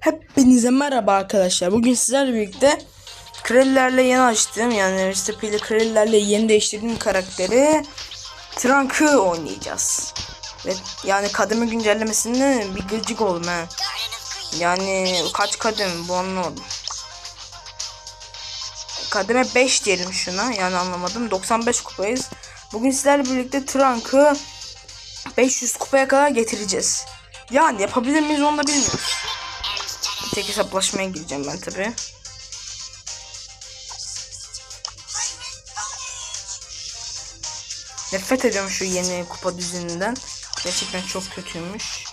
Hepinize merhaba arkadaşlar. Bugün sizlerle birlikte Krallerle yeni açtığım yani Mr. P ile Krallerle yeni değiştirdiğim karakteri Trunk'ı oynayacağız. Ve yani kademe güncellemesinde bir gıcık oldum ha. Yani kaç kadem bu anlamadım. Kademe 5 diyelim şuna yani anlamadım. 95 kupayız. Bugün sizlerle birlikte Trunk'ı 500 kupaya kadar getireceğiz. Yani yapabilir miyiz onu da bilmiyoruz. Tek hesaplaşmaya gireceğim ben tabi. Nefret ediyorum şu yeni kupa düzeninden. Gerçekten çok kötüymüş.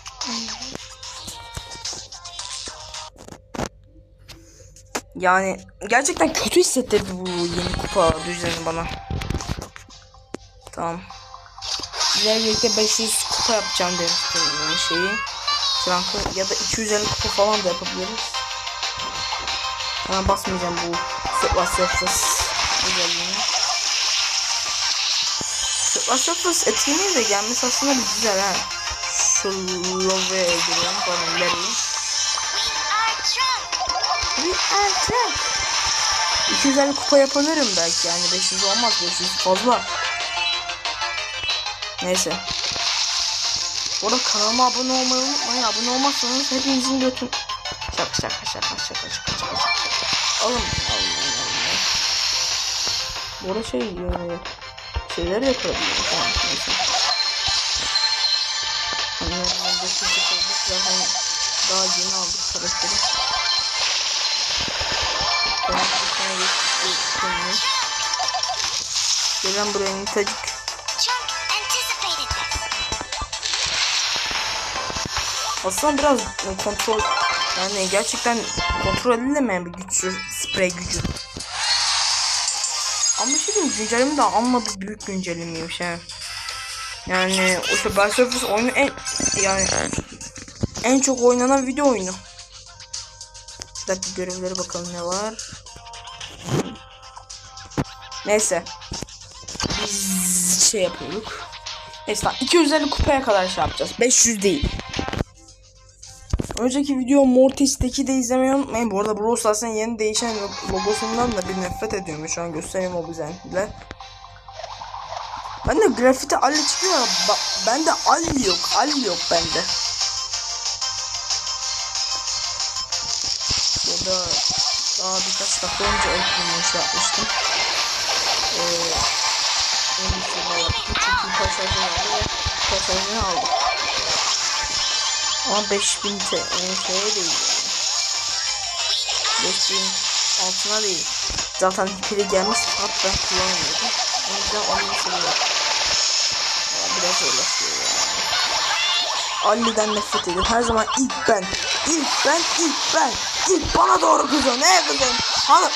Yani gerçekten kötü hissettirdi bu yeni kupa düzeni bana. Tamam. Sizlerle birlikte 500 kupa yapacağım demiştim şeyi. Frank'ı ya da 250 kupa falan da yapabiliriz. Hemen basmayacağım bu Sıkla Surface özelliğini. Sıkla Surface etkinliği de gelmesi aslında bir güzel ha. Şu Love'ye giriyorum pardon Larry'i. We are Trump. 250 kupa yapabilirim belki yani 500 olmaz 500 fazla. Neyse. Bu arada kanalıma abone olmayı unutmayın. Abone olmazsanız hepinizin götün... Şaka şaka şaka şaka şaka şaka şaka. Alın. Alın. alın. Bu arada şey... Yani, şeyler koyabilirim. Tamam neyse. Hani ben de çocuk olduk. Zaten daha yeni aldık karakteri. Ben tane geçtik. Gelen buraya nitacık. Aslında biraz e, kontrol yani gerçekten kontrol edilemeyen bir güç sprey gücü. Ama şey diyeyim de amma bir büyük güncellemeymiş he. Yani o işte Surface oyunu en yani en çok oynanan video oyunu. Bir dakika görevlere bakalım ne var. Neyse. Biz şey yapıyorduk. Neyse lan 250 kupaya kadar şey yapacağız. 500 değil. Önceki video Mortis'teki de izlemeyi unutmayın. Bu arada Brawl Stars'ın yeni değişen logosundan da bir nefret ediyorum. Şu an göstereyim o güzel. Ben de grafiti Ali çıkıyor ama ba- bende Ali yok. Ali yok bende. Burada daha birkaç dakika önce el şey yapmıştım. Ee, en iyisini yaptım. Çünkü pasajı vardı ve pasajını aldım. Ama 5000 te- e, şeye değil yani. 5000 altına değil. Zaten pili gelmiş fakat ben kullanmıyordum. O yüzden onu seviyorum. Ya biraz uğraşıyor yani. Ali'den nefret ediyorum. Her zaman ilk ben. İlk ben, ilk ben. İlk bana doğru kızıyor. Ne kızıyorsun? Hani... Aa,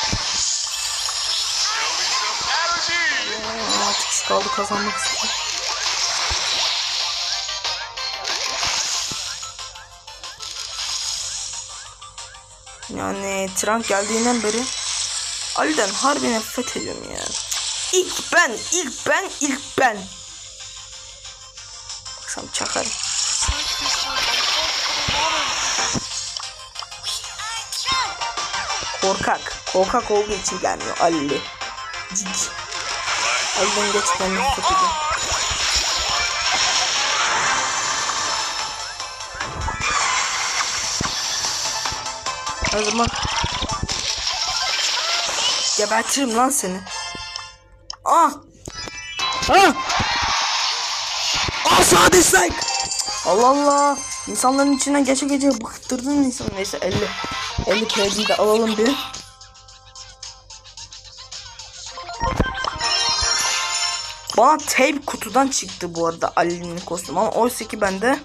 Altı kişi kaldı kazanmak istiyorum. Yani Trump geldiğinden beri Ali'den harbi nefret ediyorum ya. İlk ben, ilk ben, ilk ben. Baksam çakarım. Korkak. Korkak olduğu için gelmiyor Ali. Cik. Ali'den gerçekten nefret ediyorum. O zaman gebertirim lan seni. Ah! Ah! Ah sağ dislike! Allah Allah! İnsanların içinden geçe geçe bıktırdın insan. Neyse 50. 50 PD'yi de alalım bir. Bana tape kutudan çıktı bu arada Ali'nin kostümü ama oysa ki bende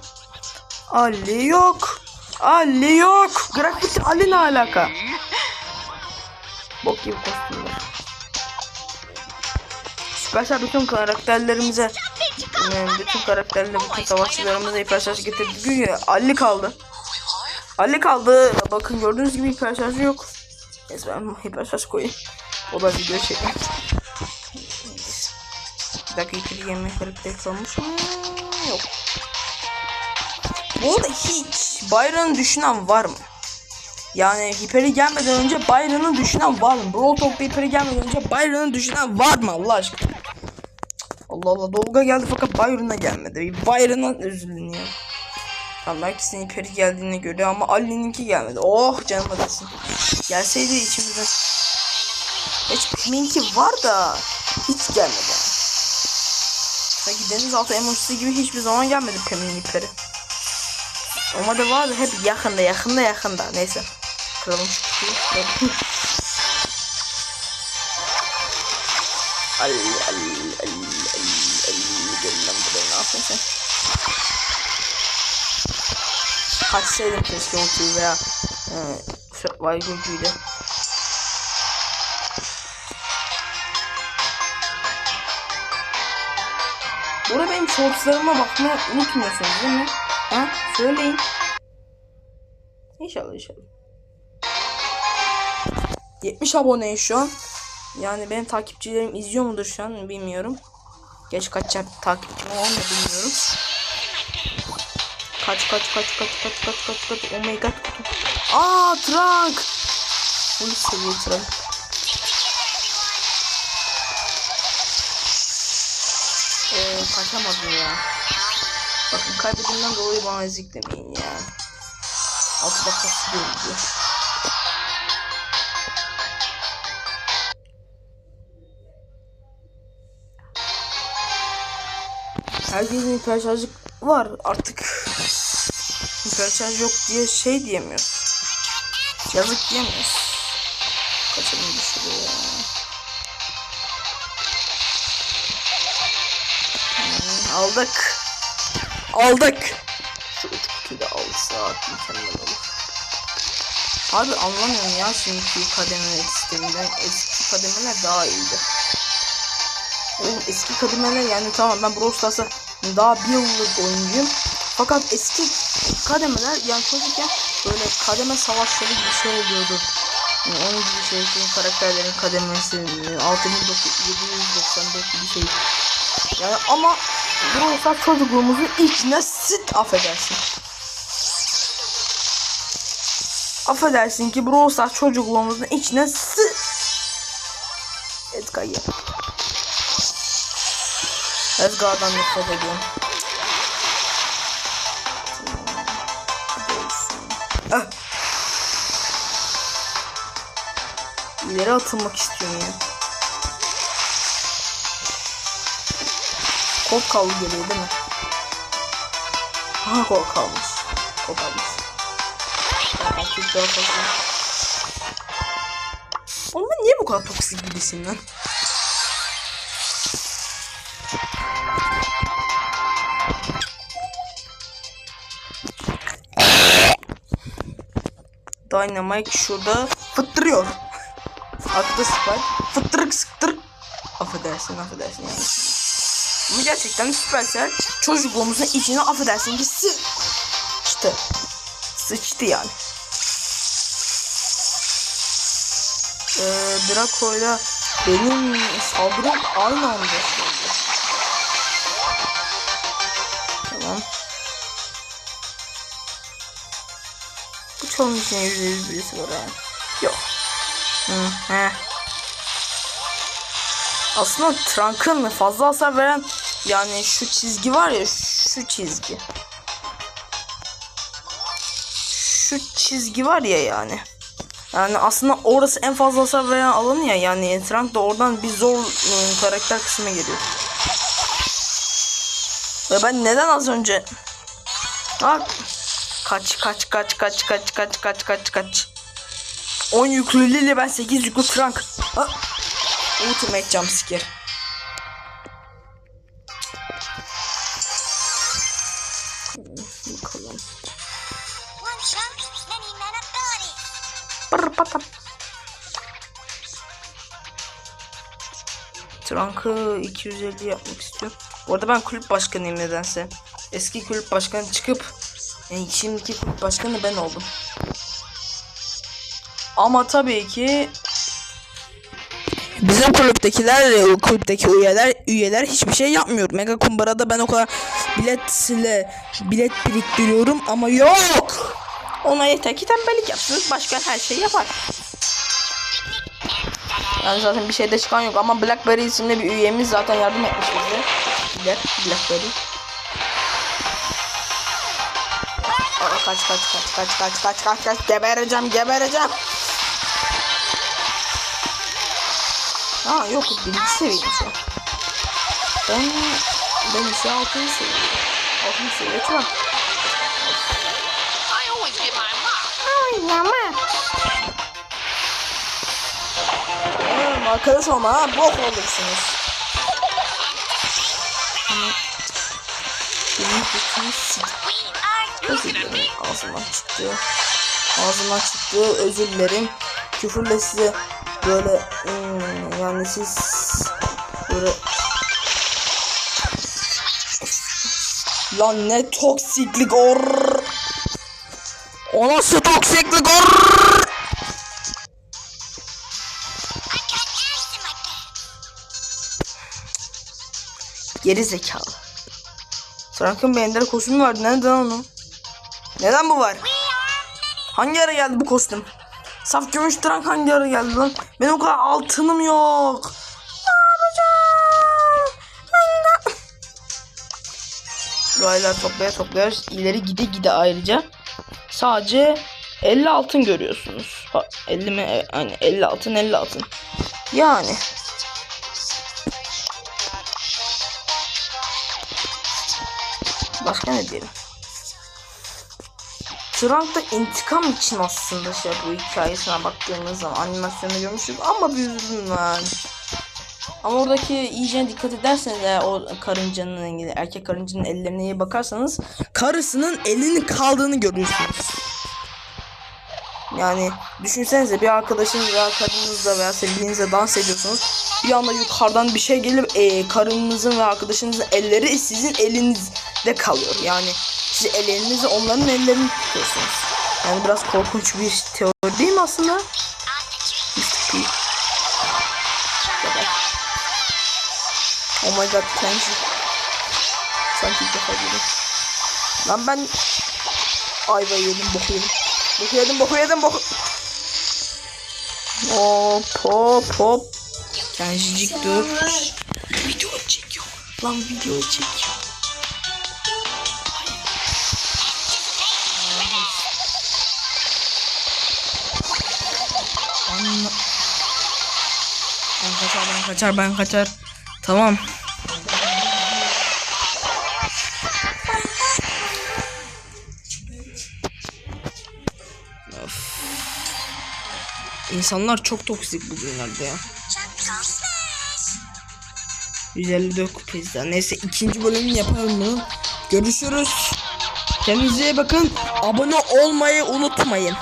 Ali yok. Ali yok. Grafiti Ali ne alaka? Bok gibi kostümler. Süpersel bütün karakterlerimize yani bütün karakterle bütün savaşçılarımıza hiper şarj getirdi. Güya Ali kaldı. Ali kaldı. Bakın gördüğünüz gibi hiper şarjı yok. Neyse ben hiper şarj koyayım. O da video çekmek. Bir dakika ikili yemek karakter kalmış mı? Yok. Bu arada hiç bayrağını düşünen var mı? Yani hiperi gelmeden önce Byron'ı düşünen var mı? Brawl Talk'ta hiperi gelmeden önce Byron'ı düşünen var mı Allah aşkına? Allah Allah Dolga geldi fakat Byron'a gelmedi. Bir Byron'a. Tamam belki senin hiperi geldiğine göre ama Ali'ninki gelmedi. Oh canım adasın. Gelseydi içimizden. Hiç minki var da hiç gelmedi. Sanki denizaltı emojisi gibi hiçbir zaman gelmedi Pem'in hiperi. Ama da vardı hep yakında yakında yakında. Neyse. Kıralım şu kutuyu. Kıralım. Al al al al al gel lan buraya ne yapıyorsun sen? Kaçsaydım keşke ultiyi veya e, survival gücüyle. Burada benim shortslarıma bakmayı unutmuyorsunuz değil mi? Ha? Söyleyin. İnşallah inşallah. 70 abone şu an. Yani benim takipçilerim izliyor mudur şu an bilmiyorum. Geç kaç takipçim var da bilmiyorum. Kaç kaç kaç kaç kaç kaç kaç kaç oh my god. Aa Trunk. Full seviye Trunk. Ee, kaçamadım ya. Bakın kaybedimden dolayı bana eziklemeyin ya. Altı dakikası değil. Herkesin hiper şarjı var artık. Hiper şarj yok diye şey diyemiyoruz. Yazık diyemiyoruz. Kaçalım bir şuraya. Hmm, aldık. Aldık. Şu üç kutuyu da alsak mükemmel olur. Abi anlamıyorum ya şimdiki kademe sisteminden eski kademeler daha iyiydi. Oğlum eski kademeler yani tamam ben Brawl Stars'a daha bir yıllık oyuncuyum. Fakat eski kademeler yani çocukken böyle kademe savaşları gibi şey oluyordu. Yani onun gibi şey, şey karakterlerin kademesi 6794 gibi şey. Yani ama Brawl Stars çocukluğumuzun içine sit affedersin. Affedersin ki Brawl Stars çocukluğumuzun içine sit. Edgar ya. Edgar'dan nefret ediyorum. Ah. İleri atılmak istiyorum ya. Kod kaldı geliyor değil mi? Aha kod kalmış. Kod kalmış. Artık. Oğlum niye bu kadar toksik gibisin lan? Dynamite şurada fıttırıyor. Arkada Spike fıttırık sıktırık. Affedersin affedersin yani. Ama gerçekten Supercell çocukluğumuzun içine affedersin ki sı işte sıçtı yani. Ee, Draco'yla benim saldırım aynı anda Bu çalın içine yüzde yüz birisi var ha. Yok. Hı, he. Aslında Trunk'ın fazla hasar veren yani şu çizgi var ya şu çizgi. Şu çizgi var ya yani. Yani aslında orası en fazla hasar veren alanı ya yani Trunk da oradan bir zor ıı, karakter kısmına geliyor. Ve ben neden az önce Bak kaç kaç kaç kaç kaç kaç kaç kaç kaç 10 yüklü Lily ben 8 yüklü Trunk. Ha? Ultimate jumpscare. Bakalım. Pırr patam. Trunk'ı 250 yapmak istiyorum. Bu arada ben kulüp başkanıyım nedense. Eski kulüp başkanı çıkıp yani şimdiki kulüp başkanı ben oldum. Ama tabii ki bizim kulüptekiler, kulüpteki üyeler, üyeler hiçbir şey yapmıyor. Mega Kumbara'da ben o kadar biletle bilet biriktiriyorum ama yok. Ona yeter ki tembellik yapsın. Başka her şey yapar. Yani zaten bir şeyde çıkan yok ama Blackberry isimli bir üyemiz zaten yardım etmiş bize. Black, Blackberry. Kaç kaç kaç kaç kaç kaç kaç kaç gebereceğim gebereceğim. Aa yok birinci seviyeyim şu an. Ben ben ise altıncı seviye. Altıncı seviye mark. Ay mama. Oğlum arkadaş olma ha bok olursunuz. Benim are Özür dilerim. Ağzımdan çıktı. Ağzımdan çıktı. Özür dilerim. Küfürle size böyle hmm, yani siz böyle Lan ne toksiklik or. O nasıl toksiklik or? Geri zekalı. Frank'ın benimlere kostümü vardı. Neden onu? Neden bu var? Hangi ara geldi bu kostüm? Saf gümüş Trank hangi ara geldi lan? Benim o kadar altınım yok. Raylar toplaya toplaya ileri gide gide ayrıca sadece 50 altın görüyorsunuz. Ha, 50 mi? Aynen 50 altın 50 altın. Yani Başka ne diyelim? Trump da intikam için aslında şey bu hikayesine baktığımız zaman animasyonu görmüştük ama bir üzüldüm ben. Ama oradaki iyice dikkat ederseniz eğer o karıncanın ilgili erkek karıncanın ellerine iyi bakarsanız karısının elinin kaldığını görüyorsunuz. Yani düşünsenize bir arkadaşınız veya karınızla veya sevgilinizle dans ediyorsunuz. Bir anda yukarıdan bir şey gelip e, karınızın ve arkadaşınızın elleri sizin elinizde kalıyor. Yani siz ellerinizi onların ellerini tutuyorsunuz. Yani biraz korkunç bir teori değil mi aslında? Oh my god you. Sanki ilk defa görüyorum. Lan ben ayva yedim boku yedim. Boku yedim boku yedim boku. Hop hop hop. Kenjicik dur. Video çekiyor. Lan video çekiyor. Kaçar ben kaçar. Tamam. Of. İnsanlar çok toksik bugünlerde ya. Chunks of smash. 154 kupayız. Neyse ikinci bölümünü yaparım bunu. Görüşürüz. Kendinize bakın. Abone olmayı unutmayın.